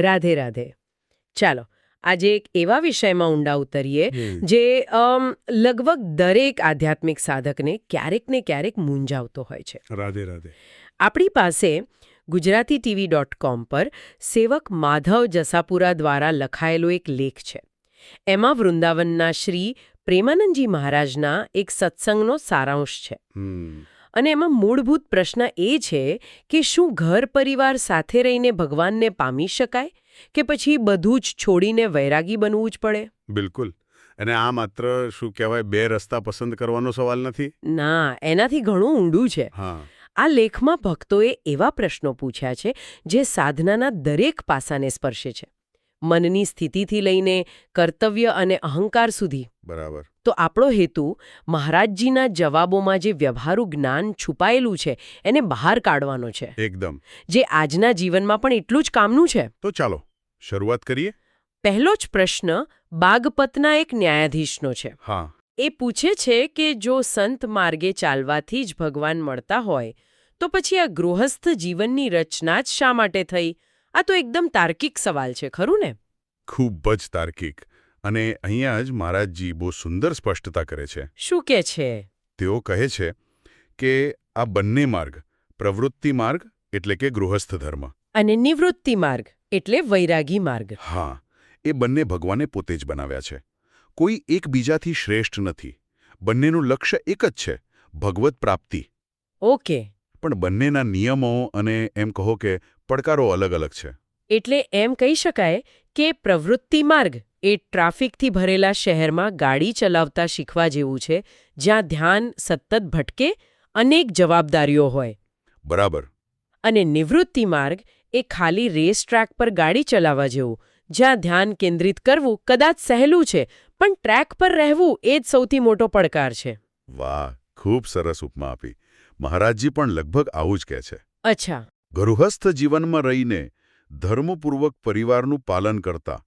રાધે રાધે. ચાલો આજે એક એવા વિષયમાં ઊંડા ઉતરીએ જે લગભગ દરેક આધ્યાત્મિક સાધકને ક્યારેક ને ક્યારેક મૂંઝાવતો હોય છે. રાધે રાધે. આપણી પાસે ગુજરાતી ટીવી ડોટ કોમ પર સેવક માધવ જસાપુરા દ્વારા લખાયેલો એક લેખ છે. એમાં વૃંદાવનના શ્રી પ્રેમાનંદજી મહારાજના એક સત્સંગનો સારાંશ છે. અને એમાં મૂળભૂત પ્રશ્ન એ છે કે શું ઘર પરિવાર સાથે રહીને ભગવાનને પામી શકાય કે પછી બધું જ છોડીને વૈરાગી બનવું જ પડે? બિલકુલ. અને આ માત્ર શું કહેવાય બે રસ્તા પસંદ કરવાનો સવાલ નથી? ના એનાથી ઘણું ઊંડું છે. આ લેખમાં ભક્તોએ એવા પ્રશ્નો પૂછ્યા છે જે સાધનાના દરેક પાસાને સ્પર્શે છે. મનની સ્થિતિથી લઈને કર્તવ્ય અને અહંકાર સુધી બરાબર. તો આપણો હેતુ મહારાજજીના જવાબોમાં જે વ્યવહારુ જ્ઞાન છુપાયેલું છે એને બહાર કાઢવાનો છે. એકદમ. જે આજના જીવનમાં પણ એટલું જ કામનું છે. તો ચાલો શરૂઆત કરીએ? પહેલો જ પ્રશ્ન બાગપતના એક ન્યાયાધીશનો છે. હા. એ પૂછે છે કે જો સંત માર્ગે ચાલવાથી જ ભગવાન મળતા હોય તો પછી આ ગૃહસ્થ જીવનની રચના જ શા માટે થઈ? આ તો એકદમ તાર્કિક સવાલ છે ખરું ને? ખૂબ જ તાર્કિક. અને અહીંયા જ મહારાજજી બહુ સુંદર સ્પષ્ટતા કરે છે. શું કે છે? તેઓ કહે છે કે આ બંને માર્ગ પ્રવૃત્તિ માર્ગ એટલે કે ગૃહસ્થ ધર્મ. અને નિવૃત્તિ માર્ગ એટલે વૈરાગી માર્ગ. હા એ બંને ભગવાને પોતે જ બનાવ્યા છે. કોઈ એકબીજાથી શ્રેષ્ઠ નથી. બંનેનું લક્ષ્ય એક જ છે ભગવત પ્રાપ્તિ. ઓકે. પણ બંનેના નિયમો અને એમ કહો કે પડકારો અલગ અલગ છે. એટલે એમ કહી શકાય કે પ્રવૃત્તિ માર્ગ એ ટ્રાફિકથી ભરેલા શહેરમાં ગાડી ચલાવતા શીખવા જેવું છે જ્યાં ધ્યાન સતત ભટકે અનેક જવાબદારીઓ હોય. બરાબર. અને નિવૃત્તિ માર્ગ એ ખાલી રેસ ટ્રેક પર ગાડી ચલાવવા જેવું જ્યાં ધ્યાન કેન્દ્રિત કરવું કદાચ સહેલું છે પણ ટ્રેક પર રહેવું એ જ સૌથી મોટો પડકાર છે. વાહ ખૂબ સરસ ઉપમા આપી. મહારાજજી પણ લગભગ આવું જ કહે છે. અચ્છા. ગૃહસ્થ જીવનમાં રહીને ધર્મપૂર્વક પરિવારનું પાલન કરતા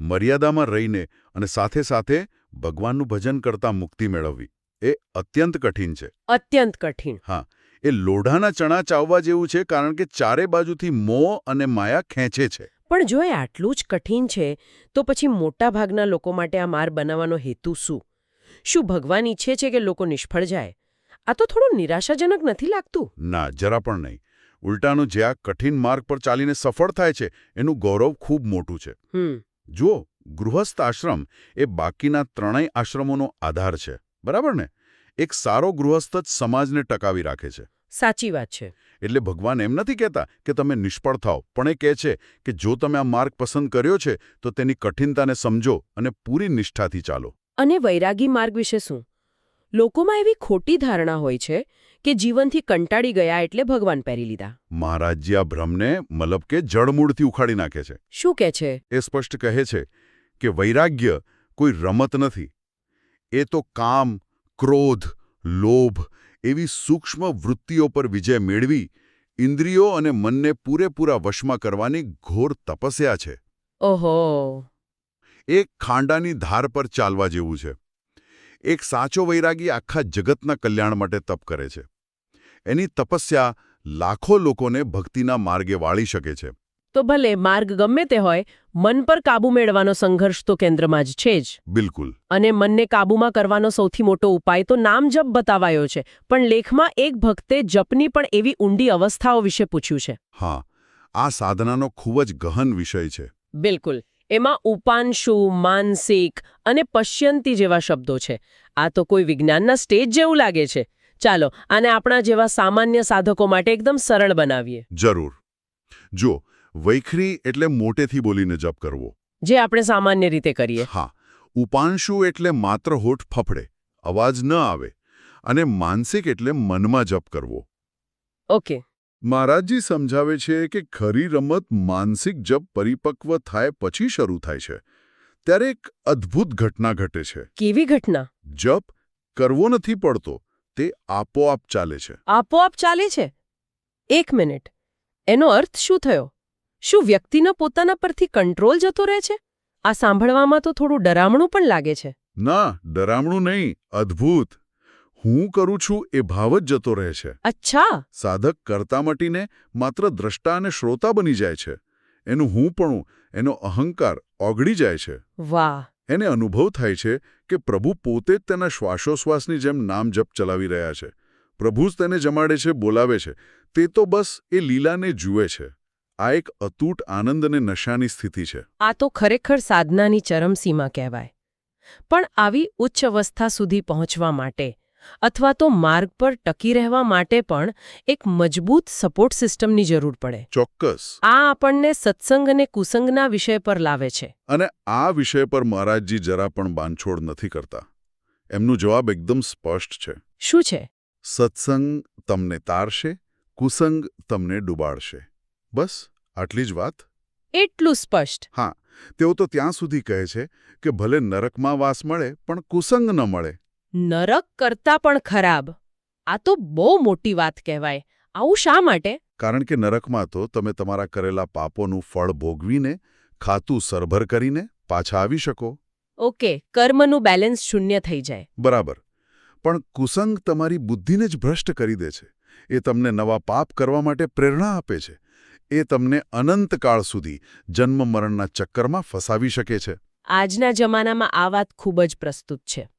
મર્યાદામાં રહીને અને સાથે સાથે ભગવાનનું ભજન કરતા મુક્તિ મેળવવી. એ અત્યંત કઠિન છે. અત્યંત કઠિન. હા એ લોઢાના ચણા ચાવવા જેવું છે કારણ કે ચારે બાજુથી મોહ અને માયા ખેંચે છે. પણ જો એ આટલું જ કઠિન છે તો પછી મોટાભાગના લોકો માટે આ માર બનાવવાનો હેતુ શું? શું ભગવાન ઈચ્છે છે કે લોકો નિષ્ફળ જાય? આ તો થોડું નિરાશાજનક નથી લાગતું? ના જરા પણ નહીં. ઉલટાનું જે આ કઠિન માર્ગ પર ચાલીને સફળ થાય છે એનું ગૌરવ ખૂબ મોટું છે. જુઓ ગૃહસ્થ આશ્રમ એ બાકીના ત્રણેય આશ્રમોનો આધાર છે. બરાબર ને? એક સારો ગૃહસ્થ જ સમાજને ટકાવી રાખે છે. સાચી વાત છે. એટલે ભગવાન એમ નથી કહેતા કે તમે નિષ્ફળ થાઓ પણ એ કહે છે કે જો તમે આ માર્ગ પસંદ કર્યો છે તો તેની કઠિનતાને સમજો અને પૂરી નિષ્ઠાથી ચાલો. અને વૈરાગી માર્ગ વિશે શું? લોકોમાં એવી ખોટી ધારણા હોય છે કે જીવનથી કંટાળી ગયા એટલે ભગવાન પહેરી લીધા. મહારાજજી આ ભ્રમને મતલબ કે જળમૂળથી ઉખાડી નાખે છે. શું કહે છે? એ સ્પષ્ટ કહે છે કે વૈરાગ્ય કોઈ રમત નથી. એ તો કામ ક્રોધ લોભ એવી સૂક્ષ્મ વૃત્તિઓ પર વિજય મેળવી ઇન્દ્રિયો અને મનને પૂરેપૂરા વશમાં કરવાની ઘોર તપસ્યા છે. ઓહો. એક ખાંડાની ધાર પર ચાલવા જેવું છે. એક સાચો વૈરાગી આખા જગતના કલ્યાણ માટે તપ કરે છે. એની તપસ્યા લાખો લોકોને ભક્તિના માર્ગે વાળી શકે છે. તો ભલે માર્ગ ગમે તે હોય મન પર કાબુ મેળવાનો સંઘર્ષ તો કેન્દ્રમાં જ છે જ. બિલકુલ. અને મનને કાબૂમાં કરવાનો સૌથી મોટો ઉપાય તો નામ જપ બતાવાયો છે. પણ લેખમાં એક ભક્તે જપની પણ એવી ઊંડી અવસ્થાઓ વિશે પૂછ્યું છે. હા આ સાધનાનો ખૂબ જ ગહન વિષય છે. બિલકુલ. એમાં ઉપાંશુ માનસિક અને પશ્યંતી જેવા શબ્દો છે. આ તો કોઈ વિજ્ઞાનના સ્ટેજ જેવું લાગે છે. ચાલો આને આપણા જેવા સામાન્ય સાધકો માટે એકદમ સરળ બનાવીએ. જરૂર. જો વૈખરી એટલે મોટેથી બોલીને જપ કરવો. જે આપણે સામાન્ય રીતે કરીએ. હા ઉપાંશુ એટલે માત્ર હોઠ ફફડે અવાજ ન આવે અને માનસિક એટલે મનમાં જપ કરવો. ઓકે. મહારાજજી સમજાવે છે કે ખરી રમત માનસિક જપ પરિપક્વ થાય પછી શરૂ થાય છે. ત્યારે એક અદ્ભુત ઘટના ઘટે છે. કેવી ઘટના? જપ કરવો નથી પડતો તે આપોઆપ ચાલે છે. આપોઆપ ચાલે છે? એક મિનિટ. એનો અર્થ શું થયો? શું વ્યક્તિના પોતાના પરથી કંટ્રોલ જતો રહે છે? આ સાંભળવામાં તો થોડું ડરામણું પણ લાગે છે. ના ડરામણું નહીં અદ્ભુત. હું કરું છું એ ભાવ જ જતો રહે છે. અચ્છા. સાધક કરતા મટીને માત્ર દ્રષ્ટા અને શ્રોતા બની જાય છે. એનું હુંપણું એનો અહંકાર ઓગળી જાય છે. વાહ. એને અનુભવ થાય છે કે પ્રભુ પોતે જ તેના શ્વાસોશ્વાસની જેમ નામ જપ ચલાવી રહ્યા છે. પ્રભુ જ તેને જમાડે છે બોલાવે છે. તે તો બસ એ લીલાને જુએ છે. આ એક અતૂટ આનંદ અને નશાની સ્થિતિ છે. આ તો ખરેખર સાધનાની ચરમસીમા કહેવાય. પણ આવી ઉચ્ચ અવસ્થા સુધી પહોંચવા માટે અથવા તો માર્ગ પર ટકી રહેવા માટે પણ એક મજબૂત સપોર્ટ સિસ્ટમની જરૂર પડે. ચોક્કસ. આ આપણને સત્સંગ અને કુસંગના વિષય પર લાવે છે. અને આ વિષય પર મહારાજજી જરા પણ બાંધછોડ નથી કરતા. એમનું જવાબ એકદમ સ્પષ્ટ છે. શું છે? સત્સંગ તમને તારશે કુસંગ તમને ડૂબાડશે. બસ આટલી જ વાત? એટલું સ્પષ્ટ. હા તેઓ તો ત્યાં સુધી કહે છે કે ભલે નરકમાં વાસ મળે પણ કુસંગ ન મળે. નરક કરતા પણ ખરાબ. આ તો બહુ મોટી વાત કહેવાય. આવું શા માટે? કારણ કે નરકમાં તો તમે તમારા કરેલા પાપોનું ફળ ભોગવીને ખાતું સરભર કરીને પાછા આવી શકો. ઓકે કર્મનું બેલેન્સ શૂન્ય થઈ જાય. બરાબર. પણ કુસંગ તમારી બુદ્ધિને જ ભ્રષ્ટ કરી દે છે. એ તમને નવા પાપ કરવા માટે પ્રેરણા આપે છે. એ તમને અનંતકાળ સુધી જન્મ મરણના ચક્કરમાં ફસાવી શકે છે. આજના જમાનામાં આ વાત ખૂબ જ પ્રસ્તુત છે.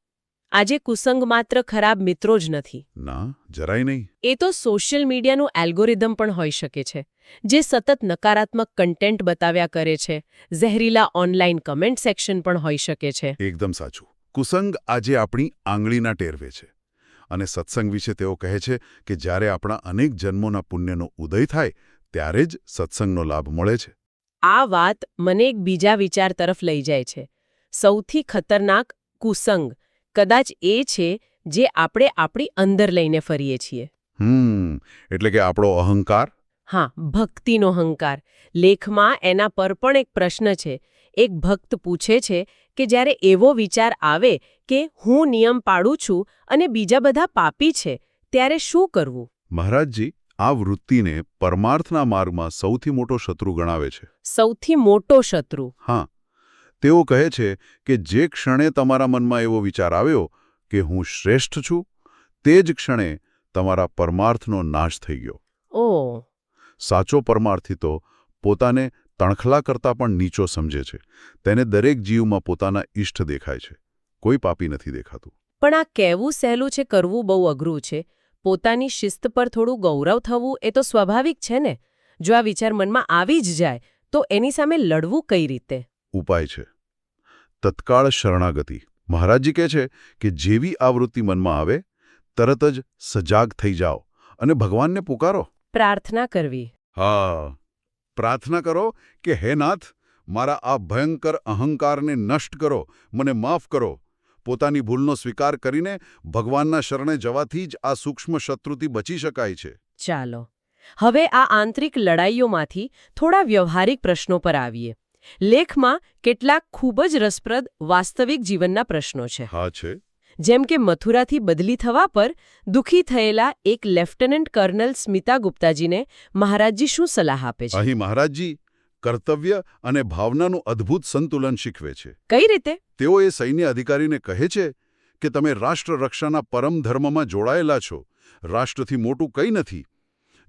આજે કુસંગ માત્ર ખરાબ મિત્રો જ નથી. ના જરાય નહીં. એ તો સોશિયલ મીડિયાનું એલ્ગોરિધમ પણ હોઈ શકે છે જે સતત નકારાત્મક કન્ટેન્ટ બતાવ્યા કરે છે ઝહેરીલા ઓનલાઈન કમેન્ટ સેક્શન પણ હોઈ શકે છે. એકદમ સાચું. કુસંગ આજે આપણી આંગળીના ટેરવે છે અને સત્સંગ વિશે તેઓ કહે છે કે જ્યારે આપણા અનેક જન્મોના પુણ્યનો ઉદય થાય ત્યારે જ સત્સંગનો લાભ મળે છે. આ વાત મને એક બીજા વિચાર તરફ લઈ જાય છે. સૌથી ખતરનાક કુસંગ કદાચ એ છે જે આપણે આપણી અંદર લઈને ફરીએ છીએ. હમ એટલે કે આપણો અહંકાર? હા ભક્તિનો અહંકાર. લેખમાં એના પર પણ એક પ્રશ્ન છે. એક ભક્ત પૂછે છે કે જ્યારે એવો વિચાર આવે કે હું નિયમ પાડું છું અને બીજા બધા પાપી છે ત્યારે શું કરવું? મહારાજજી આ વૃત્તિને પરમાર્થના માર્ગમાં સૌથી મોટો શત્રુ ગણાવે છે. સૌથી મોટો શત્રુ. હા. તેઓ કહે છે કે જે ક્ષણે તમારા મનમાં એવો વિચાર આવ્યો કે હું શ્રેષ્ઠ છું તે જ ક્ષણે તમારા પરમાર્થનો નાશ થઈ ગયો. ઓ. સાચો પરમાર્થી તો પોતાને તણખલા કરતાં પણ નીચો સમજે છે. તેને દરેક જીવમાં પોતાના ઇષ્ટ દેખાય છે. કોઈ પાપી નથી દેખાતું. પણ આ કહેવું સહેલું છે કરવું બહુ અઘરું છે. પોતાની શિસ્ત પર થોડું ગૌરવ થવું એ તો સ્વાભાવિક છે ને? જો આ વિચાર મનમાં આવી જ જાય તો એની સામે લડવું કઈ રીતે? ઉપાય છે. તત્કાળ શરણાગતિ. મહારાજજી કહે છે કે જેવી આવૃત્તિ મનમાં આવે તરત જ સજાગ થઈ જાઓ અને ભગવાનને પુકારો. પ્રાર્થના કરવી. હા. પ્રાર્થના કરો કે હે નાથ મારા આ ભયંકર અહંકારને નષ્ટ કરો મને માફ કરો. પોતાની ભૂલનો સ્વીકાર કરીને ભગવાનના શરણે જવાથી જ આ સૂક્ષ્મ શત્રુથી બચી શકાય છે. ચાલો. હવે આ આંતરિક લડાઈઓમાંથી થોડા વ્યવહારિક પ્રશ્નો પર આવીએ. લેખમાં કેટલાક ખૂબ જ રસપ્રદ વાસ્તવિક જીવનના પ્રશ્નો છે. હા છે. જેમ કે મથુરાથી બદલી થવા પર દુઃખી થયેલા એક લેફ્ટનન્ટ કર્નલ સ્મિતા ગુપ્તાજીને મહારાજજી શું સલાહ આપે છે? અહીં મહારાજજી કર્તવ્ય અને ભાવનાનું અદ્ભુત સંતુલન શીખવે છે. કઈ રીતે? તેઓ એ સૈન્ય અધિકારીને કહે છે કે તમે રાષ્ટ્ર રક્ષાના પરમ ધર્મમાં જોડાયેલા છો. રાષ્ટ્રથી મોટું કંઈ નથી.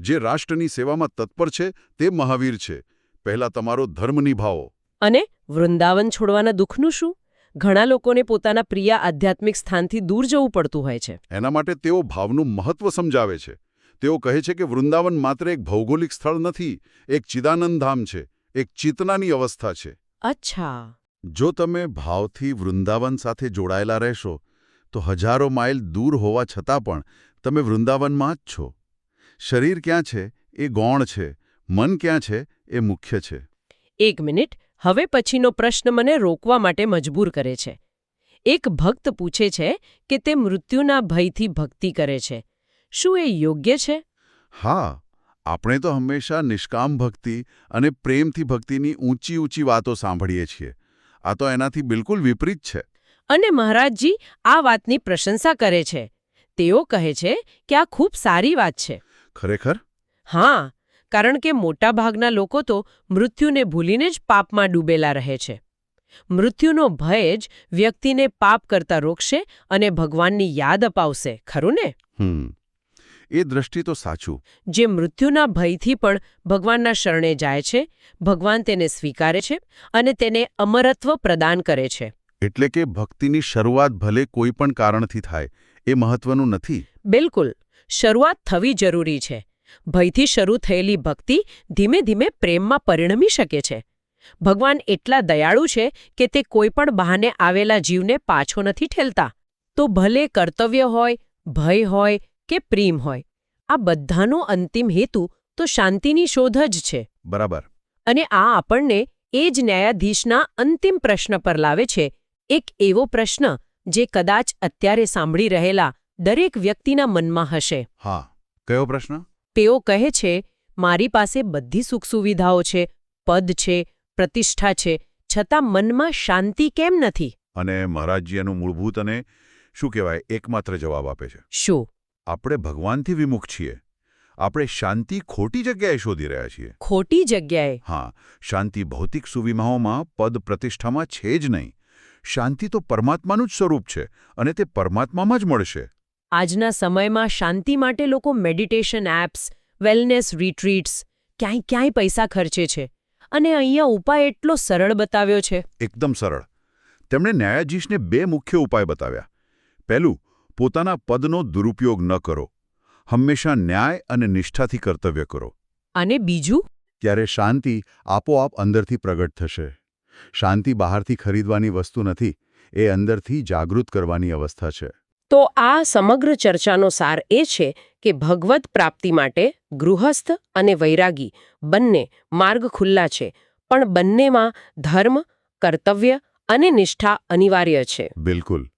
જે રાષ્ટ્રની સેવામાં તત્પર છે તે મહાવીર છે. પહેલા તમારો ધર્મ નિભાવો. અને વૃંદાવન છોડવાના દુઃખનું શું? ઘણા લોકોને પોતાના પ્રિય આધ્યાત્મિક સ્થાનથી દૂર જવું પડતું હોય છે. એના માટે તેઓ ભાવનું મહત્વ સમજાવે છે. તેઓ કહે છે કે વૃંદાવન માત્ર એક ભૌગોલિક સ્થળ નથી એક ચિદાનંદ ધામ છે એક ચેતનાની અવસ્થા છે. અચ્છા. જો તમે ભાવથી વૃંદાવન સાથે જોડાયેલા રહેશો તો હજારો માઇલ દૂર હોવા છતાં પણ તમે વૃંદાવનમાં જ છો. શરીર ક્યાં છે? એ ગૌણ છે. મન ક્યાં છે એ મુખ્ય છે. એક મિનિટ હવે પછીનો પ્રશ્ન મને રોકવા માટે મજબૂર કરે છે. એક ભક્ત પૂછે છે કે તે મૃત્યુના ભયથી ભક્તિ કરે છે. શું એ યોગ્ય છે? હા આપણે તો હંમેશા નિષ્કામ ભક્તિ અને પ્રેમથી ભક્તિની ઊંચી ઊંચી વાતો સાંભળીએ છીએ. આ તો એનાથી બિલકુલ વિપરીત છે. અને મહારાજજી આ વાતની પ્રશંસા કરે છે. તેઓ કહે છે કે આ ખૂબ સારી વાત છે. ખરેખર? હા કારણ કે મોટાભાગના લોકો તો મૃત્યુને ભૂલીને જ પાપમાં ડૂબેલા રહે છે. મૃત્યુનો ભય જ વ્યક્તિને પાપ કરતા રોકશે અને ભગવાનની યાદ અપાવશે ખરું ને? હમ. એ દ્રષ્ટિ તો સાચું. જે મૃત્યુના ભયથી પણ ભગવાનના શરણે જાય છે ભગવાન તેને સ્વીકારે છે અને તેને અમરત્વ પ્રદાન કરે છે. એટલે કે ભક્તિની શરૂઆત ભલે કોઈ પણ કારણથી થાય એ મહત્વનું નથી? બિલકુલ. શરૂઆત થવી જરૂરી છે. ભયથી શરૂ થયેલી ભક્તિ ધીમે ધીમે પ્રેમમાં પરિણમી શકે છે. ભગવાન એટલા દયાળુ છે કે તે કોઈ પણ બહાને આવેલા જીવને પાછો નથી ઠેલતા. તો ભલે કર્તવ્ય હોય ભય હોય કે પ્રેમ હોય આ બધાનો અંતિમ હેતુ તો શાંતિની શોધ જ છે. બરાબર. અને આ આપણને એ જ ન્યાયાધીશના અંતિમ પ્રશ્ન પર લાવે છે. એક એવો પ્રશ્ન જે કદાચ અત્યારે સાંભળી રહેલા દરેક વ્યક્તિના મનમાં હશે. હા. કયો પ્રશ્ન? તેઓ કહે છે મારી પાસે બધી સુખ સુવિધાઓ છે પદ છે પ્રતિષ્ઠા છે છતાં મનમાં શાંતિ કેમ નથી? અને મહારાજજી એનું મૂળભૂત અને શું કહેવાય એકમાત્ર જવાબ આપે છે. શું? આપણે ભગવાનથી વિમુખ છીએ. આપણે શાંતિ ખોટી જગ્યાએ શોધી રહ્યા છીએ. ખોટી જગ્યાએ? હા શાંતિ ભૌતિક સુવિધાઓમાં પદ પ્રતિષ્ઠામાં છે જ નહીં. શાંતિ તો પરમાત્માનું જ સ્વરૂપ છે અને તે પરમાત્મામાં જ મળશે. આજના સમયમાં શાંતિ માટે લોકો મેડિટેશન એપ્સ વેલનેસ રિટ્રીટ્સ ક્યાંય ક્યાંય પૈસા ખર્ચે છે. અને અહીંયા ઉપાય એટલો સરળ બતાવ્યો છે. એકદમ સરળ. તેમણે ન્યાયાધીશને બે મુખ્ય ઉપાય બતાવ્યા. પહેલું પોતાના પદનો દુરુપયોગ ન કરો. હંમેશા ન્યાય અને નિષ્ઠાથી કર્તવ્ય કરો. અને બીજું? ત્યારે શાંતિ આપોઆપ અંદરથી પ્રગટ થશે. શાંતિ બહારથી ખરીદવાની વસ્તુ નથી એ અંદરથી જાગૃત કરવાની અવસ્થા છે. તો આ સમગ્ર ચર્ચાનો સાર એ છે કે ભગવત પ્રાપ્તિ માટે ગૃહસ્થ અને વૈરાગી બંને માર્ગ ખુલ્લા છે પણ બંનેમાં ધર્મ કર્તવ્ય અને નિષ્ઠા અનિવાર્ય છે. બિલકુલ.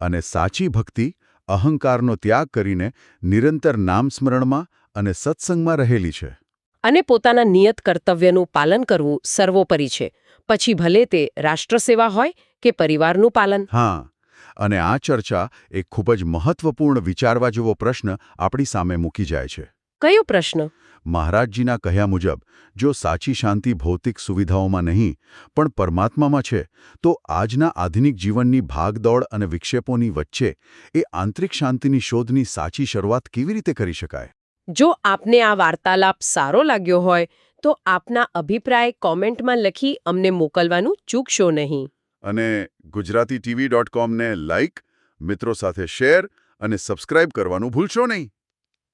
અને સાચી ભક્તિ અહંકારનો ત્યાગ કરીને નિરંતર નામસ્મરણમાં અને સત્સંગમાં રહેલી છે. અને પોતાના નિયત કર્તવ્યનું પાલન કરવું સર્વોપરી છે. પછી ભલે તે રાષ્ટ્રસેવા હોય કે પરિવારનું પાલન. હા. અને આ ચર્ચા એક ખૂબ જ મહત્વપૂર્ણ વિચારવા જેવો પ્રશ્ન આપણી સામે મૂકી જાય છે. કયો પ્રશ્ન? મહારાજજીના કહ્યા મુજબ જો સાચી શાંતિ ભૌતિક સુવિધાઓમાં નહીં પણ પરમાત્મામાં છે તો આજના આધુનિક જીવનની ભાગદોડ અને વિક્ષેપોની વચ્ચે એ આંતરિક શાંતિની શોધની સાચી શરૂઆત કેવી રીતે કરી શકાય? જો આપને આ વાર્તાલાપ સારો લાગ્યો હોય તો આપના અભિપ્રાય કોમેન્ટમાં લખી અમને મોકલવાનું ચૂકશો નહીં. અને ગુજરાતી ટીવી ડોટ કોમને લાઇક મિત્રો સાથે શેર અને સબસ્ક્રાઇબ કરવાનું ભૂલશો નહીં.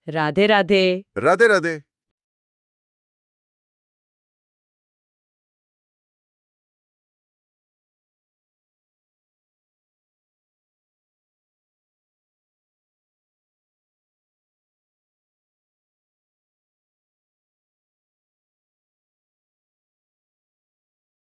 રાધે રાધે. રાધે રાધે.